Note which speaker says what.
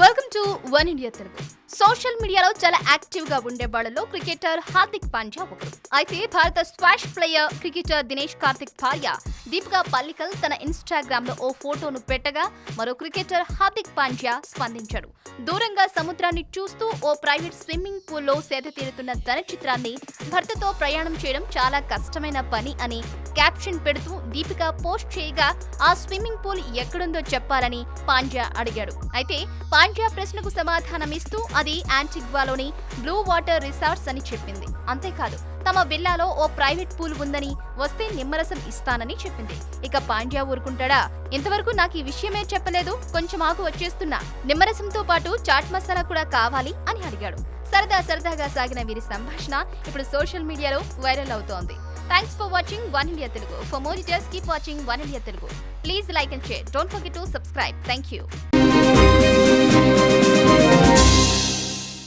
Speaker 1: One India Telugu social మీడియాలో చాలా యాక్టివ్గా ఉండే వాళ్ళలో క్రికెటర్ హార్దిక్ పాండ్యా ఒకరు. అయితే భారత squash player cricketer Dinesh Karthik భార్య దీపికా పల్లికల్ తన ఇన్స్టాగ్రామ్లో ఓ ఫోటోను పెట్టగా మరో క్రికెటర్ హార్దిక్ పాండ్యా స్పందించాడు. దూరంగా సముద్రాన్ని చూస్తూ ఓ ప్రైవేట్ స్విమ్మింగ్ పూల్లో సేద తీరుతున్న తన చిత్రాన్ని భర్తతో ప్రయాణం చేయడం చాలా కష్టమైన పని అని క్యాప్షన్ పెడుతూ దీపిక పోస్ట్ చేయగా ఆ స్విమ్మింగ్ పూల్ ఎక్కడుందో చెప్పాలని పాండ్యా అడిగాడు. అయితే పాండ్యా ప్రశ్నకు సమాధానమిస్తూ అది యాంటిగ్వాలోని బ్లూ వాటర్ రిసార్ట్స్ అని చెప్పింది. అంతేకాదు తమ విల్లాలో ఓ ప్రైవేట్ పూల్ ఉందని వస్తే నిమ్మరసం ఇస్తానని చెప్పింది. ఇక పాండ్యా ఊరుకుంటాడా? ఇంతవరకు నాకు ఈ విషయమే చెప్పలేదు. కొంచెం ఆకు వచ్చేస్తున్నా. నిమ్మరసంతో పాటు చాట్ మసాలా కూడా కావాలి అని అడిగాడు. సరదా సరదాగా సాగిన వీరి సంభాషణ ఇప్పుడు సోషల్ మీడియాలో వైరల్ అవుతోంది. Thanks for watching one India Telugu for more details keep watching one India Telugu please like and share don't forget to subscribe thank you